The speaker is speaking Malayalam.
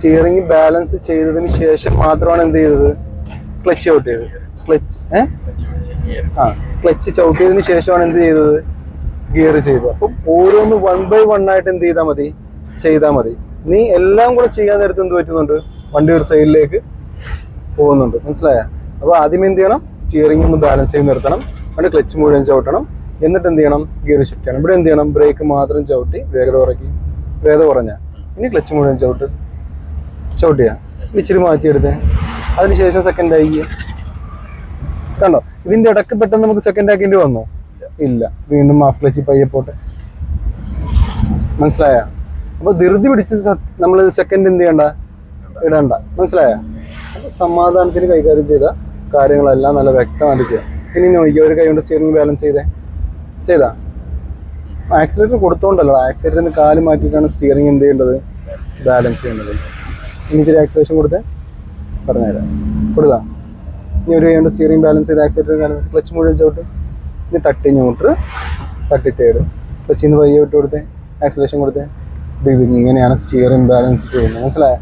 സ്റ്റിയറിംഗ് ബാലൻസ് ചെയ്തതിന് ശേഷം മാത്രമാണ് എന്ത് ചെയ്തത്? ക്ലച്ച് ഔട്ട് ചവിട്ടിയത് ക്ലച്ച് ഏ? ആ ക്ലച്ച് ചവിട്ടിയതിന് ശേഷമാണ് എന്ത് ചെയ്തത്? ഗിയർ ചെയ്തത്. അപ്പം ഓരോന്ന് വൺ ബൈ വൺ ആയിട്ട് എന്ത് ചെയ്താൽ മതി? ചെയ്താൽ മതി. നീ എല്ലാം കൂടെ ചെയ്യാൻ നേരത്ത് എന്ത് പറ്റുന്നുണ്ട്? വണ്ടി ഒരു സൈഡിലേക്ക് പോകുന്നുണ്ട്. മനസ്സിലായ? അപ്പോൾ ആദ്യം എന്ത് ചെയ്യണം? സ്റ്റിയറിംഗ് ഒന്ന് ബാലൻസ് ചെയ്ത് നിർത്തണം. എന്നിട്ട് ക്ലച്ച് മുഴുവൻ ചവിട്ടണം. എന്നിട്ട് എന്ത് ചെയ്യണം? ഗിയർ ഷിഫ്റ്റ് ചെയ്യണം. ഇവിടെ എന്ത് ചെയ്യണം? ബ്രേക്ക് മാത്രം ചവിട്ടി വേഗത കുറയ്ക്കും. വേഗത കുറഞ്ഞ. ഇനി ക്ലച്ച് മുഴുവൻ ചവിട്ട്. ചവിട്ടിയ ഇച്ചിരി മാറ്റിയെടുത്തേ. അതിനുശേഷം സെക്കൻഡ് ആയി. കണ്ടോ? ഇതിന്റെ ഇടയ്ക്ക് പെട്ടെന്ന് നമുക്ക് സെക്കൻഡ് ആക്കേണ്ടി വന്നോ? ഇല്ല. വീണ്ടും ഹാഫ് ക്ലച്ച് പയ്യെ പോട്ടെ. മനസ്സിലായ? അപ്പൊ ധൃതി പിടിച്ച് നമ്മൾ സെക്കൻഡ് എന്ത് ചെയ്യണ്ട? ഇടണ്ട. മനസ്സിലായ? സമാധാനത്തിന് കൈകാര്യം ചെയ്ത കാര്യങ്ങളെല്ലാം നല്ല വ്യക്തമായിട്ട് ചെയ്യാം. ഇനി നോക്കിയോ ഒരു കൈ കൊണ്ട് സ്റ്റിയറിംഗ് ബാലൻസ് ചെയ്തേ. ചെയ്താ? ആക്സിലേറ്റർ കൊടുത്തോണ്ടല്ലോ. ആക്സിലേറ്ററിന് കാൽ മാറ്റിയിട്ടാണ് സ്റ്റിയറിംഗ് എന്ത് ചെയ്യേണ്ടത്? ബാലൻസ് ചെയ്യേണ്ടത്. ഇച്ചിരി ആക്സിലേഷൻ കൊടുത്ത്. പറഞ്ഞുതരാം. കൊടുക്കാം. ഇനി ഒരു കൈകൊണ്ട് സ്റ്റിയറിംഗ് ബാലൻസ് ചെയ്ത് ആക്സിലേറ്റർ ക്ലച്ച് മുഴുവൻ ചവിട്ട് ഇനി തട്ടി ന്യൂട്രൽ തട്ടി തേട് ക്ലച്ചിന്ന് പയ്യെ വിട്ട് കൊടുത്തേ. ആക്സിലേഷൻ കൊടുത്തേ. ഇത് ഇങ്ങനെയാണ് സ്റ്റിയറിംഗ് ബാലൻസ് ചെയ്യുന്നത്. മനസ്സിലായോ?